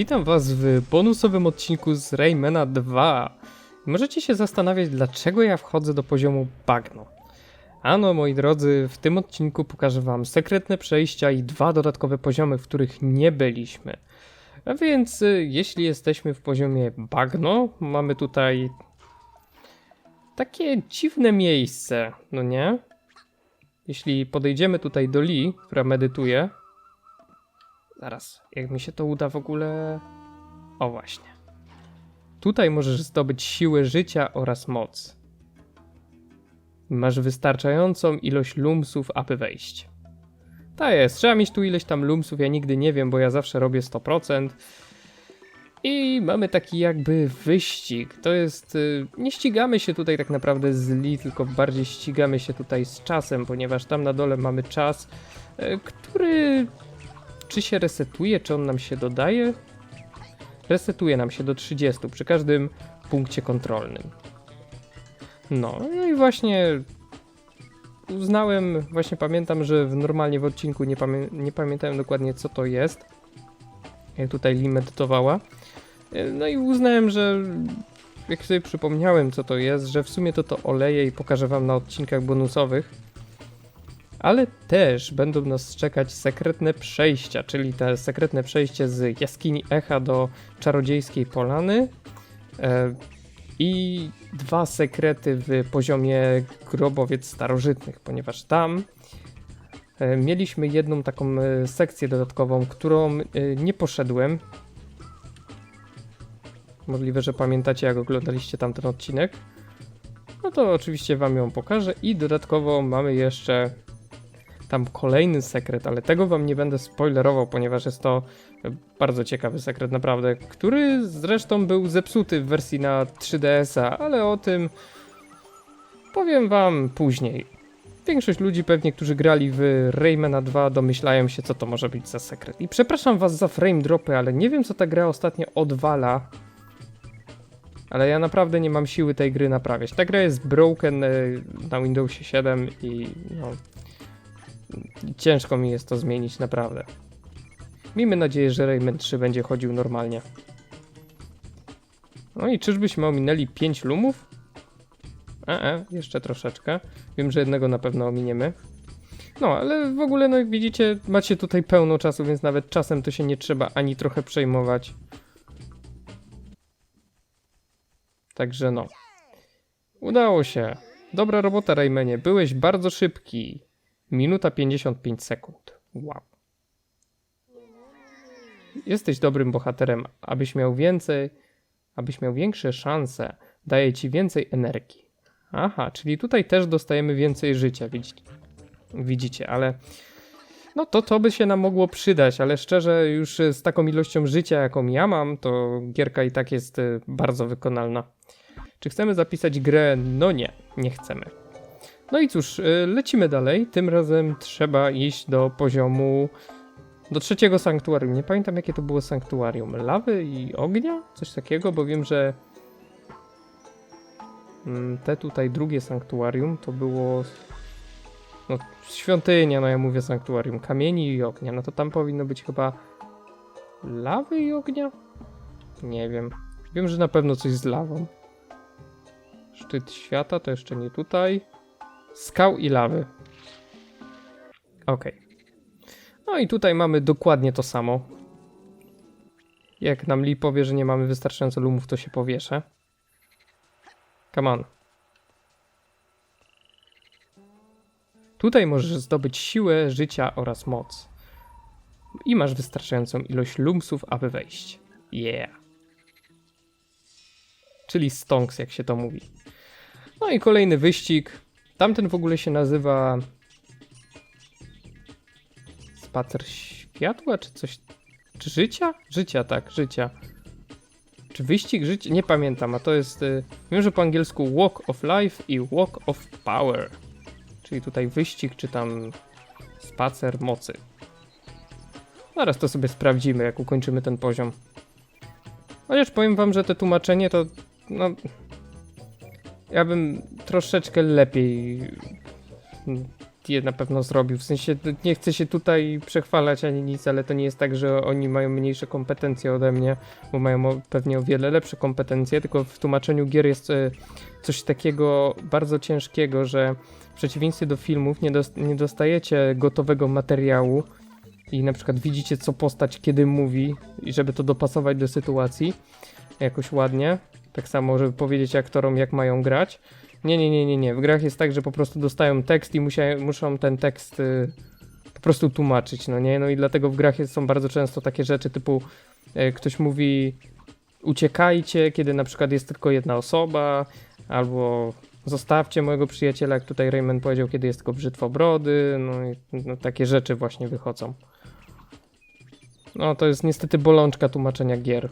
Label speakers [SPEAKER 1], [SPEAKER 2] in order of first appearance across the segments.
[SPEAKER 1] Witam Was w bonusowym odcinku z Raymana 2. Możecie się zastanawiać, dlaczego ja wchodzę do poziomu bagno. Ano, moi drodzy, w tym odcinku pokażę Wam sekretne przejścia i dwa dodatkowe poziomy, w których nie byliśmy. A więc, y, jeśli jesteśmy w poziomie bagno, mamy tutaj takie dziwne miejsce, no nie? Jeśli podejdziemy tutaj do Lee, która medytuje, Zaraz, jak mi się to uda w ogóle. O właśnie. Tutaj możesz zdobyć siłę życia oraz moc. Masz wystarczającą ilość lumsów, aby wejść. Tak jest, trzeba mieć tu ileś tam lumsów, ja nigdy nie wiem, bo ja zawsze robię 100%. I mamy taki jakby wyścig. To jest. y, Nie ścigamy się tutaj tak naprawdę z Lee, tylko bardziej ścigamy się tutaj z czasem, ponieważ tam na dole mamy czas, y, który czy się resetuje, czy on nam się dodaje? Resetuje nam się do 30 przy każdym punkcie kontrolnym. No, no i właśnie uznałem, właśnie pamiętam, że w, normalnie w odcinku nie, pamię nie pamiętałem dokładnie co to jest. Jak tutaj Lee medytowała. No i uznałem, że jak sobie przypomniałem co to jest, że w sumie to to oleje i pokażę wam na odcinkach bonusowych ale też będą nas czekać sekretne przejścia, czyli te sekretne przejście z jaskini Echa do czarodziejskiej polany e, i dwa sekrety w poziomie grobowiec starożytnych, ponieważ tam e, mieliśmy jedną taką e, sekcję dodatkową, którą e, nie poszedłem. Możliwe, że pamiętacie, jak oglądaliście tamten odcinek. No to oczywiście Wam ją pokażę i dodatkowo mamy jeszcze tam kolejny sekret, ale tego wam nie będę spoilerował, ponieważ jest to bardzo ciekawy sekret naprawdę, który zresztą był zepsuty w wersji na 3DS-a, ale o tym powiem wam później. Większość ludzi pewnie, którzy grali w Raymana 2 domyślają się, co to może być za sekret. I przepraszam was za frame dropy, ale nie wiem, co ta gra ostatnio odwala. Ale ja naprawdę nie mam siły tej gry naprawiać. Ta gra jest broken e, na Windowsie 7 i no, Ciężko mi jest to zmienić, naprawdę. Miejmy nadzieję, że Rayman 3 będzie chodził normalnie. No i czyżbyśmy ominęli 5 lumów? E, e, jeszcze troszeczkę. Wiem, że jednego na pewno ominiemy. No, ale w ogóle, no jak widzicie, macie tutaj pełno czasu, więc nawet czasem to się nie trzeba ani trochę przejmować. Także no. Udało się. Dobra robota, Raymanie. Byłeś bardzo szybki. Minuta 55 sekund. Wow. Jesteś dobrym bohaterem, abyś miał więcej, abyś miał większe szanse, daje ci więcej energii. Aha, czyli tutaj też dostajemy więcej życia, widzicie, widzicie ale no to to by się nam mogło przydać, ale szczerze już z taką ilością życia, jaką ja mam, to gierka i tak jest y, bardzo wykonalna. Czy chcemy zapisać grę? No nie, nie chcemy. No i cóż, y, lecimy dalej. Tym razem trzeba iść do poziomu. Do trzeciego sanktuarium. Nie pamiętam jakie to było sanktuarium. Lawy i ognia? Coś takiego, bo wiem, że. mm, Te tutaj drugie sanktuarium to było. No, świątynia, no ja mówię sanktuarium. Kamieni i ognia. No to tam powinno być chyba. Lawy i ognia? Nie wiem. Wiem, że na pewno coś z lawą. Szczyt świata to jeszcze nie tutaj. Skał i lawy. Ok. No i tutaj mamy dokładnie to samo. Jak nam Lee powie, że nie mamy wystarczająco lumów, to się powieszę. Come on. Tutaj możesz zdobyć siłę, życia oraz moc. I masz wystarczającą ilość lumsów, aby wejść. Yeah. Czyli stonks, jak się to mówi. No i kolejny wyścig. Tamten w ogóle się nazywa Spacer światła, czy coś. Czy życia? Życia, tak, życia. Czy wyścig życia? Nie pamiętam, a to jest. Y, wiem, że po angielsku Walk of Life i Walk of Power. Czyli tutaj wyścig, czy tam spacer mocy. Zaraz to sobie sprawdzimy, jak ukończymy ten poziom. Chociaż powiem wam, że te tłumaczenie to. No, ja bym troszeczkę lepiej je na pewno zrobił. W sensie nie chcę się tutaj przechwalać ani nic, ale to nie jest tak, że oni mają mniejsze kompetencje ode mnie, bo mają pewnie o wiele lepsze kompetencje, tylko w tłumaczeniu gier jest e, coś takiego bardzo ciężkiego, że w przeciwieństwie do filmów nie, dos- nie dostajecie gotowego materiału i na przykład widzicie co postać kiedy mówi i żeby to dopasować do sytuacji jakoś ładnie. Tak samo, żeby powiedzieć aktorom jak mają grać. Nie, nie, nie, nie, nie. W grach jest tak, że po prostu dostają tekst i musia, muszą ten tekst y, po prostu tłumaczyć, no nie? No i dlatego w grach jest, są bardzo często takie rzeczy typu y, ktoś mówi uciekajcie, kiedy na przykład jest tylko jedna osoba, albo zostawcie mojego przyjaciela, jak tutaj Rayman powiedział, kiedy jest tylko brzytwobrody, no i no, takie rzeczy właśnie wychodzą. No to jest niestety bolączka tłumaczenia gier.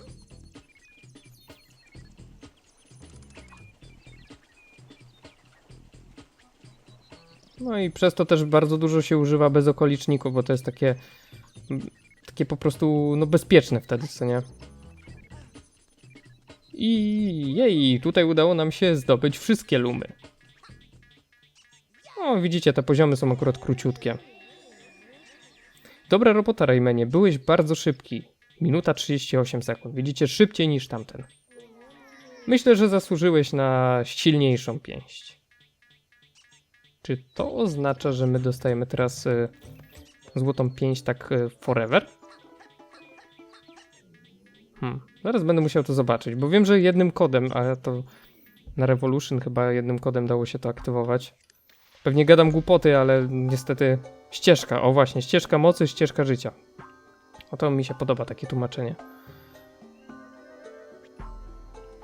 [SPEAKER 1] No i przez to też bardzo dużo się używa bezokoliczników, bo to jest takie takie po prostu no bezpieczne wtedy, co nie? I jej, tutaj udało nam się zdobyć wszystkie lumy. O, widzicie, te poziomy są akurat króciutkie. Dobra robota, Raymanie. Byłeś bardzo szybki. Minuta 38 sekund. Widzicie, szybciej niż tamten. Myślę, że zasłużyłeś na silniejszą pięść. Czy to oznacza, że my dostajemy teraz y, złotą pięść tak y, forever? Hmm, zaraz będę musiał to zobaczyć, bo wiem, że jednym kodem, a to na Revolution chyba jednym kodem dało się to aktywować. Pewnie gadam głupoty, ale niestety ścieżka, o właśnie, ścieżka mocy, ścieżka życia. O to mi się podoba takie tłumaczenie.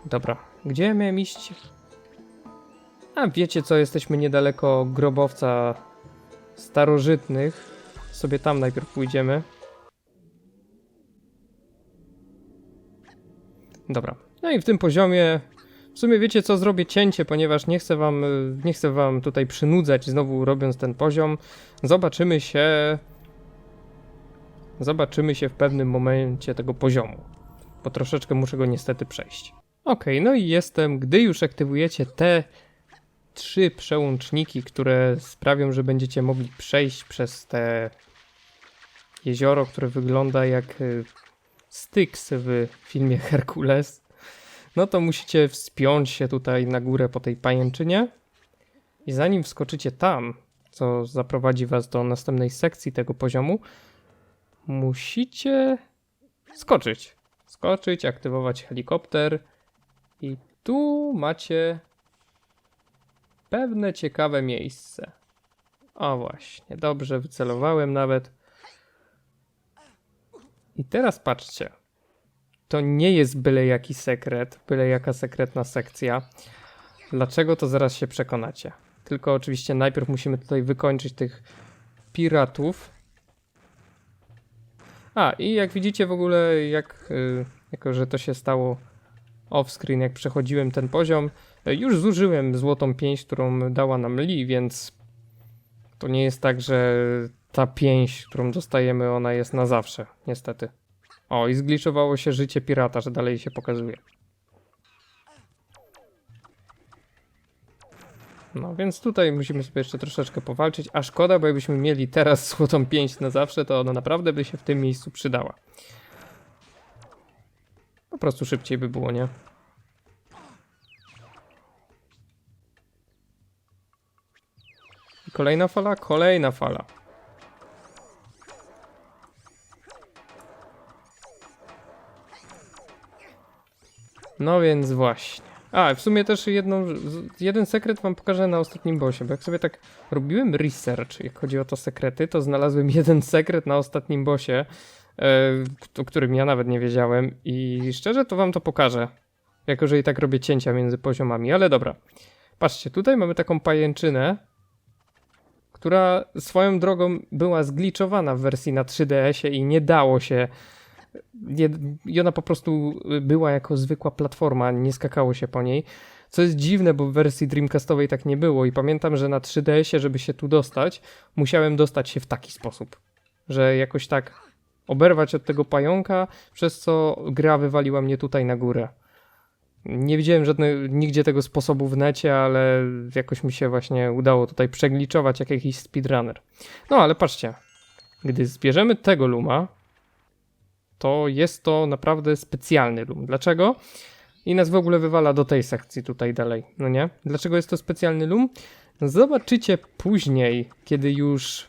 [SPEAKER 1] Dobra, gdzie miałem iść? A wiecie co, jesteśmy niedaleko grobowca starożytnych. Sobie tam najpierw pójdziemy. Dobra. No i w tym poziomie w sumie wiecie co, zrobię cięcie, ponieważ nie chcę wam, nie chcę wam tutaj przynudzać znowu robiąc ten poziom. Zobaczymy się Zobaczymy się w pewnym momencie tego poziomu, bo troszeczkę muszę go niestety przejść. Ok, no i jestem, gdy już aktywujecie te trzy przełączniki, które sprawią, że będziecie mogli przejść przez te jezioro, które wygląda jak y, Styx w filmie Herkules, no to musicie wspiąć się tutaj na górę po tej pajęczynie. I zanim wskoczycie tam, co zaprowadzi was do następnej sekcji tego poziomu, musicie skoczyć. Skoczyć, aktywować helikopter. I tu macie pewne ciekawe miejsce. O właśnie, dobrze wycelowałem nawet. I teraz patrzcie. To nie jest byle jaki sekret, byle jaka sekretna sekcja. Dlaczego to zaraz się przekonacie. Tylko oczywiście najpierw musimy tutaj wykończyć tych piratów. A, i jak widzicie w ogóle, jak, y, jako że to się stało off-screen, jak przechodziłem ten poziom, y, już zużyłem złotą pięść, którą dała nam Lee, więc to nie jest tak, że ta pięść, którą dostajemy, ona jest na zawsze, niestety. O, i zgliczowało się życie pirata, że dalej się pokazuje. No, więc tutaj musimy sobie jeszcze troszeczkę powalczyć, a szkoda, bo jakbyśmy mieli teraz złotą pięść na zawsze, to ona naprawdę by się w tym miejscu przydała. Po prostu szybciej by było, nie? Kolejna fala, kolejna fala. No więc właśnie. A, w sumie też jedną, jeden sekret wam pokażę na ostatnim bossie, bo jak sobie tak robiłem research, jak chodzi o to sekrety, to znalazłem jeden sekret na ostatnim bossie, o którym ja nawet nie wiedziałem i szczerze to wam to pokażę. Jako, że i tak robię cięcia między poziomami, ale dobra. Patrzcie, tutaj mamy taką pajęczynę, która swoją drogą była zgliczowana w wersji na 3DS-ie i nie dało się nie, i ona po prostu była jako zwykła platforma, nie skakało się po niej. Co jest dziwne, bo w wersji Dreamcastowej tak nie było i pamiętam, że na 3DS-ie, żeby się tu dostać, musiałem dostać się w taki sposób, że jakoś tak oberwać od tego pająka, przez co gra wywaliła mnie tutaj na górę. Nie widziałem żadne, nigdzie tego sposobu w necie, ale jakoś mi się właśnie udało tutaj przegliczować jak jakiś speedrunner. No ale patrzcie, gdy zbierzemy tego luma, to jest to naprawdę specjalny lum. Dlaczego? I nas w ogóle wywala do tej sekcji tutaj dalej, no nie? Dlaczego jest to specjalny lum? Zobaczycie później, kiedy już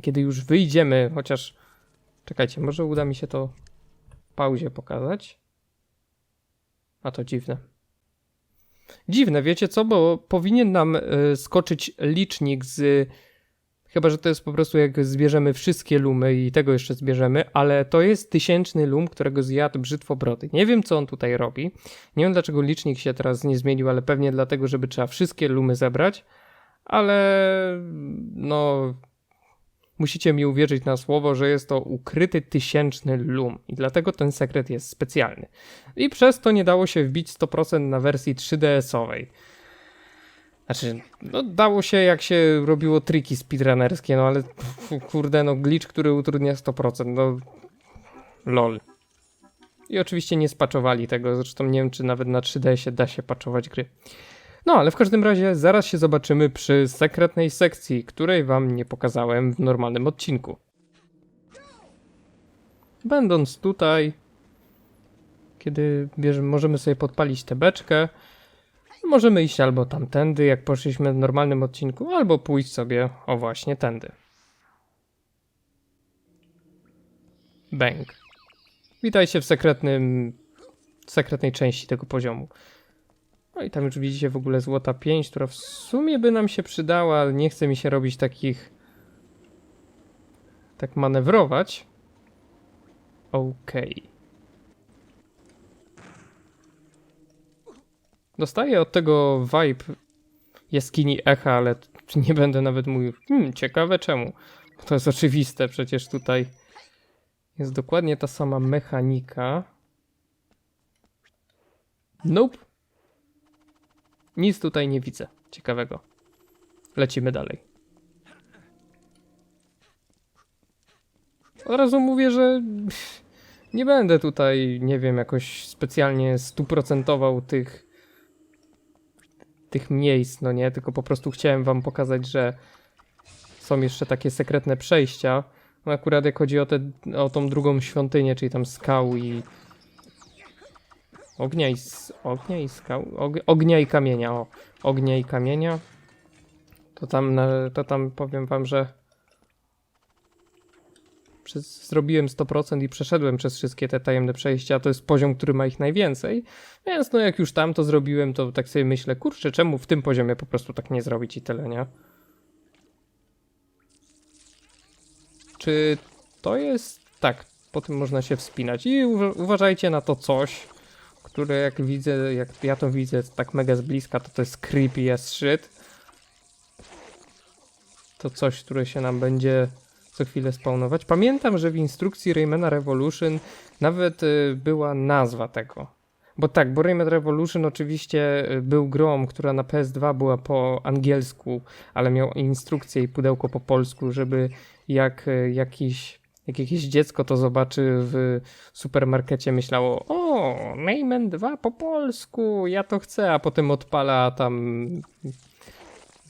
[SPEAKER 1] kiedy już wyjdziemy, chociaż czekajcie, może uda mi się to w pauzie pokazać. A to dziwne. Dziwne, wiecie co? Bo powinien nam y, skoczyć licznik z. Chyba, że to jest po prostu jak zbierzemy wszystkie lumy i tego jeszcze zbierzemy, ale to jest tysięczny lum, którego zjadł brzytwobrody. Nie wiem, co on tutaj robi. Nie wiem, dlaczego licznik się teraz nie zmienił, ale pewnie dlatego, żeby trzeba wszystkie lumy zebrać. Ale no, musicie mi uwierzyć na słowo, że jest to ukryty tysięczny lum i dlatego ten sekret jest specjalny. I przez to nie dało się wbić 100% na wersji 3DS-owej. Znaczy, no dało się jak się robiło triki speedrunnerskie, no ale kurde, no glitch, który utrudnia 100%, no lol. I oczywiście nie spaczowali tego, zresztą nie wiem, czy nawet na 3DS-ie da się patchować gry. No, ale w każdym razie zaraz się zobaczymy przy sekretnej sekcji, której wam nie pokazałem w normalnym odcinku. Będąc tutaj, kiedy bierzemy, możemy sobie podpalić tę beczkę, możemy iść albo tamtędy, jak poszliśmy w normalnym odcinku, albo pójść sobie o właśnie tędy. Bang. Witajcie w sekretnym, sekretnej części tego poziomu. No i tam już widzicie w ogóle złota 5, która w sumie by nam się przydała, ale nie chce mi się robić takich... Tak manewrować. Okej. Dostaję od tego vibe jaskini echa, ale nie będę nawet mówił. Hmm, ciekawe czemu. Bo to jest oczywiste, przecież tutaj jest dokładnie ta sama mechanika. Nope. Nic tutaj nie widzę ciekawego. Lecimy dalej. Od razu mówię, że nie będę tutaj, nie wiem, jakoś specjalnie stuprocentował tych tych miejsc, no nie, tylko po prostu chciałem wam pokazać, że są jeszcze takie sekretne przejścia. No akurat jak chodzi o, te, o tą drugą świątynię, czyli tam skał i Ognia i, ognia i skał. Og, ognia i kamienia. O, ognia i kamienia. To tam, to tam powiem wam, że przez, zrobiłem 100% i przeszedłem przez wszystkie te tajemne przejścia. To jest poziom, który ma ich najwięcej. Więc no jak już tam to zrobiłem, to tak sobie myślę, kurczę, czemu w tym poziomie po prostu tak nie zrobić i tyle, nie? Czy to jest... Tak, po tym można się wspinać. I uwa- uważajcie na to coś które jak widzę, jak ja to widzę tak mega z bliska, to to jest creepy as shit. To coś, które się nam będzie co chwilę spawnować. Pamiętam, że w instrukcji Raymana Revolution nawet y, była nazwa tego. Bo tak, bo Rayman Revolution oczywiście y, był grą, która na PS2 była po angielsku, ale miał instrukcję i pudełko po polsku, żeby jak y, jakiś jak jakieś dziecko to zobaczy w supermarkecie, myślało: O, Rayman 2 po polsku, ja to chcę, a potem odpala tam.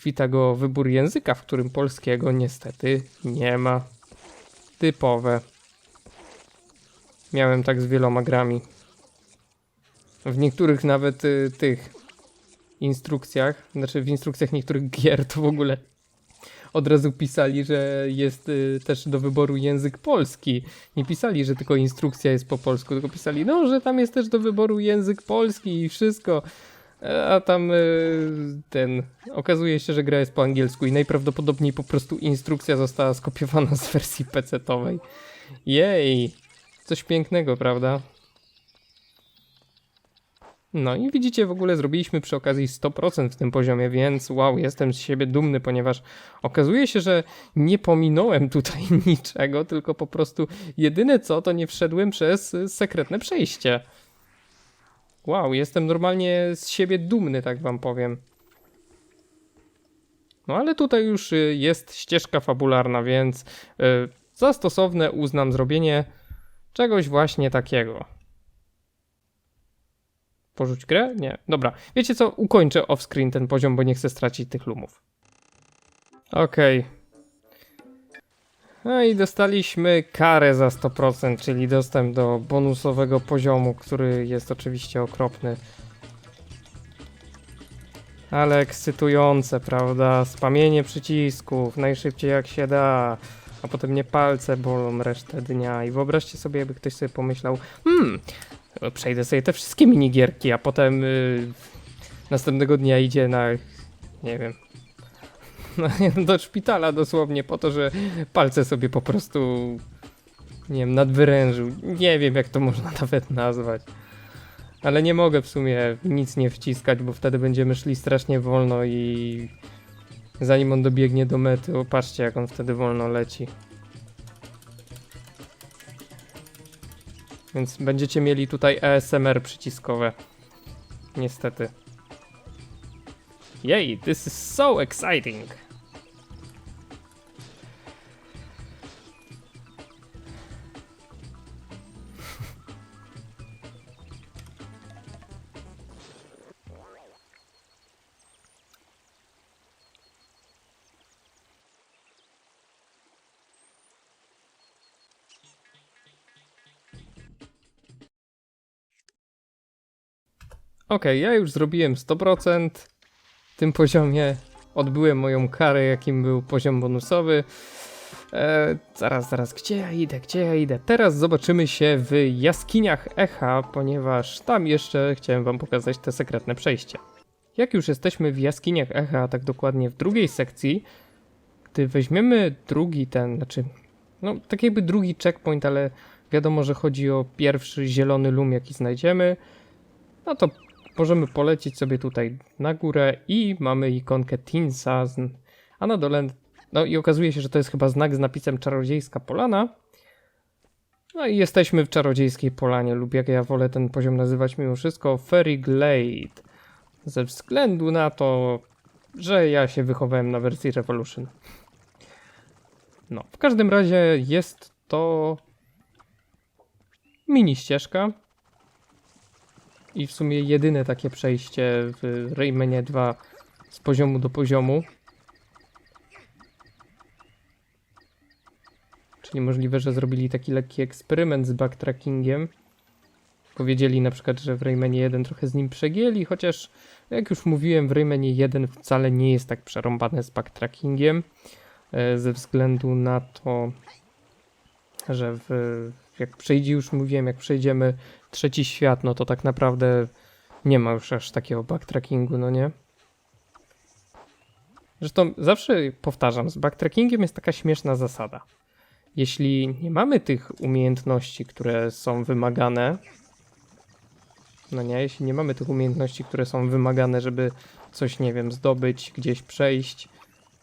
[SPEAKER 1] Wita go wybór języka, w którym polskiego niestety nie ma. Typowe. Miałem tak z wieloma grami. W niektórych nawet y, tych instrukcjach, znaczy w instrukcjach niektórych gier to w ogóle od razu pisali, że jest y, też do wyboru język polski. Nie pisali, że tylko instrukcja jest po polsku, tylko pisali, no, że tam jest też do wyboru język polski i wszystko. E, A tam y, ten. Okazuje się, że gra jest po angielsku i najprawdopodobniej po prostu instrukcja została skopiowana z wersji PC-towej. Jej! Coś pięknego, prawda? No i widzicie, w ogóle zrobiliśmy przy okazji 100% w tym poziomie, więc wow, jestem z siebie dumny, ponieważ okazuje się, że nie pominąłem tutaj niczego, tylko po prostu jedyne co, to nie wszedłem przez sekretne przejście. Wow, jestem normalnie z siebie dumny, tak wam powiem. No ale tutaj już y, jest ścieżka fabularna, więc y, za stosowne uznam zrobienie czegoś właśnie takiego. Porzuć grę? Nie. Dobra. Wiecie co? Ukończę off-screen ten poziom, bo nie chcę stracić tych lumów. Okej. No i dostaliśmy karę za 100%, czyli dostęp do bonusowego poziomu, który jest oczywiście okropny. Ale ekscytujące, prawda? Spamienie przycisków najszybciej jak się da, a potem mnie palce bolą resztę dnia. I wyobraźcie sobie, jakby ktoś sobie pomyślał, hmm, przejdę sobie te wszystkie minigierki, a potem y, następnego dnia idzie na, nie wiem, do szpitala dosłownie po to, że palce sobie po prostu, nie wiem, nadwyrężył. Nie wiem, jak to można nawet nazwać. Ale nie mogę w sumie nic nie wciskać, bo wtedy będziemy szli strasznie wolno i zanim on dobiegnie do mety, o patrzcie jak on wtedy wolno leci. Więc będziecie mieli tutaj ASMR przyciskowe. Niestety. Yay, this is so exciting! Okej, ja już zrobiłem 100% w tym poziomie. Odbyłem moją karę, jakim był poziom bonusowy. E, zaraz, zaraz, gdzie ja idę, gdzie ja idę? Teraz zobaczymy się w jaskiniach Echa, ponieważ tam jeszcze chciałem wam pokazać te sekretne przejście. Jak już jesteśmy w jaskiniach Echa, tak dokładnie w drugiej sekcji, gdy weźmiemy drugi ten, znaczy, no tak jakby drugi checkpoint, ale wiadomo, że chodzi o pierwszy zielony lum, jaki znajdziemy, no to możemy polecieć sobie tutaj na górę i mamy ikonkę Tinsa, a na dole, no i okazuje się, że to jest chyba znak z napisem Czarodziejska Polana. No i jesteśmy w Czarodziejskiej Polanie, lub jak ja wolę ten poziom nazywać mimo wszystko, Fairy Glade. Ze względu na to, że ja się wychowałem na wersji Revolution. No, w każdym razie jest to mini ścieżka, i w sumie jedyne takie przejście w Raymanie 2 z poziomu do poziomu. Czyli możliwe, że zrobili taki lekki eksperyment z backtrackingiem. Powiedzieli na przykład, że w Raymanie 1 trochę z nim przegięli, chociaż jak już mówiłem, w Raymanie 1 wcale nie jest tak przerąbane z backtrackingiem. e, Ze względu na to, że w, jak przejdzie, już mówiłem, jak przejdziemy trzeci świat, no to tak naprawdę nie ma już aż takiego backtrackingu, no nie? Zresztą zawsze powtarzam, z backtrackingiem jest taka śmieszna zasada. Jeśli nie mamy tych umiejętności, które są wymagane, no nie, jeśli nie mamy tych umiejętności, które są wymagane, żeby coś, nie wiem, zdobyć, gdzieś przejść,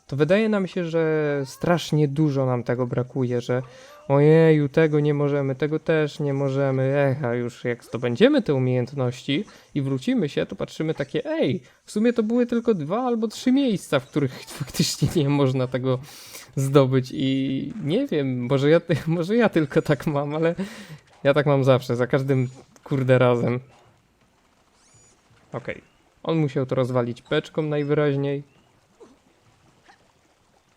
[SPEAKER 1] to wydaje nam się, że strasznie dużo nam tego brakuje, że ojeju, tego nie możemy, tego też nie możemy, echa, już jak zdobędziemy te umiejętności i wrócimy się, to patrzymy takie, ej, w sumie to były tylko dwa albo trzy miejsca, w których faktycznie nie można tego zdobyć i nie wiem, może ja, może ja tylko tak mam, ale ja tak mam zawsze, za każdym kurde razem. Okej, on musiał to rozwalić beczką najwyraźniej.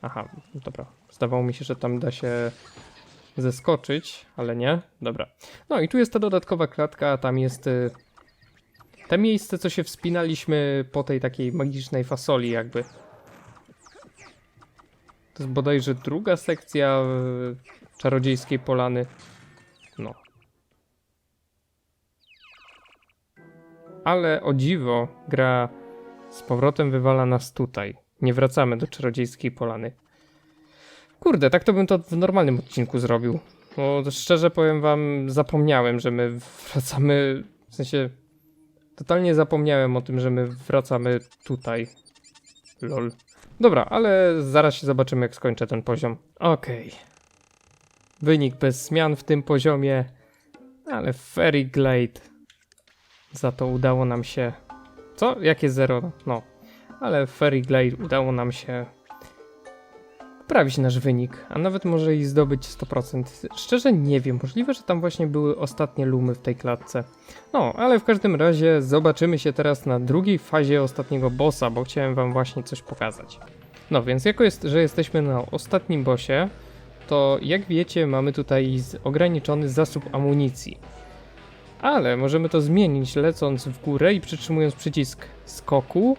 [SPEAKER 1] Aha, dobra. Zdawało mi się, że tam da się zeskoczyć, ale nie. Dobra. No i tu jest ta dodatkowa klatka, tam jest y, te miejsce, co się wspinaliśmy po tej takiej magicznej fasoli jakby. To jest bodajże druga sekcja y, Czarodziejskiej Polany. No. Ale o dziwo gra z powrotem wywala nas tutaj. Nie wracamy do Czarodziejskiej Polany. Kurde, tak to bym to w normalnym odcinku zrobił. Bo szczerze powiem wam, zapomniałem, że my wracamy. W sensie. Totalnie zapomniałem o tym, że my wracamy tutaj. Lol. Dobra, ale zaraz się zobaczymy, jak skończę ten poziom. Okej. Wynik bez zmian w tym poziomie. Ale Fairy Glade. Za to udało nam się. Co? Jakie zero? No. Ale w Fairy Glade udało nam się poprawić nasz wynik, a nawet może i zdobyć 100%. Szczerze nie wiem, możliwe, że tam właśnie były ostatnie lumy w tej klatce. No, ale w każdym razie zobaczymy się teraz na drugiej fazie ostatniego bossa, bo chciałem wam właśnie coś pokazać. No więc jako jest, że jesteśmy na ostatnim bossie, to jak wiecie mamy tutaj ograniczony zasób amunicji. Ale możemy to zmienić lecąc w górę i przytrzymując przycisk skoku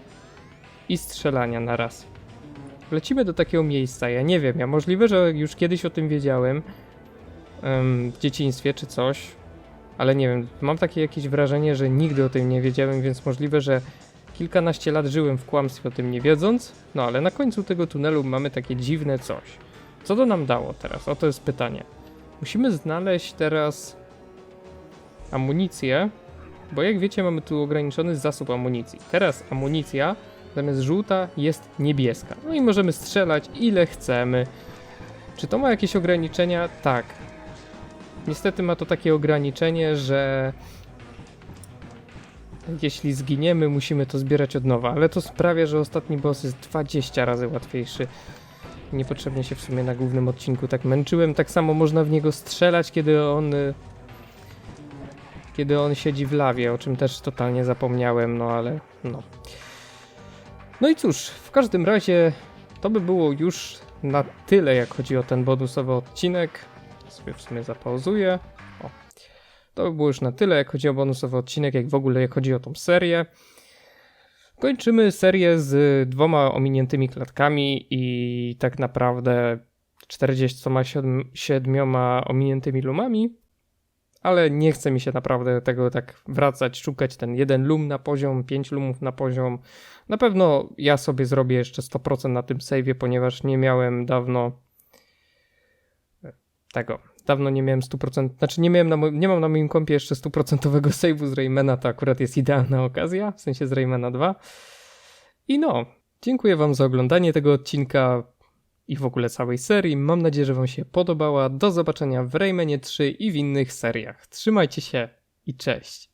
[SPEAKER 1] i strzelania na raz. Lecimy do takiego miejsca, ja nie wiem, ja możliwe, że już kiedyś o tym wiedziałem em, w dzieciństwie czy coś, ale nie wiem, mam takie jakieś wrażenie, że nigdy o tym nie wiedziałem, więc możliwe, że kilkanaście lat żyłem w kłamstwie o tym nie wiedząc, no ale na końcu tego tunelu mamy takie dziwne coś. Co to nam dało teraz? Oto jest pytanie. Musimy znaleźć teraz amunicję, bo jak wiecie mamy tu ograniczony zasób amunicji. Teraz amunicja zamiast żółta jest niebieska. No i możemy strzelać ile chcemy. Czy to ma jakieś ograniczenia? Tak. Niestety ma to takie ograniczenie, że jeśli zginiemy, musimy to zbierać od nowa, ale to sprawia, że ostatni boss jest 20 razy łatwiejszy. Niepotrzebnie się w sumie na głównym odcinku tak męczyłem. Tak samo można w niego strzelać, kiedy on. Kiedy on siedzi w lawie, o czym też totalnie zapomniałem, no ale no. No i cóż, w każdym razie to by było już na tyle, jak chodzi o ten bonusowy odcinek. Sobie w sumie zapauzuję. O. To by było już na tyle, jak chodzi o bonusowy odcinek, jak w ogóle jak chodzi o tą serię. Kończymy serię z dwoma ominiętymi klatkami i tak naprawdę 47 ominiętymi lumami. Ale nie chce mi się naprawdę tego tak wracać, szukać ten jeden lum na poziom, 5 lumów na poziom. Na pewno ja sobie zrobię jeszcze 100% na tym save'ie, ponieważ nie miałem dawno tego. Dawno nie miałem 100%, znaczy nie, miałem na, nie mam na moim kompie jeszcze 100% save'u z Raymana, to akurat jest idealna okazja, w sensie z Raymana 2. I no, dziękuję wam za oglądanie tego odcinka i w ogóle całej serii. Mam nadzieję, że wam się podobała. Do zobaczenia w Raymanie 3 i w innych seriach. Trzymajcie się i cześć.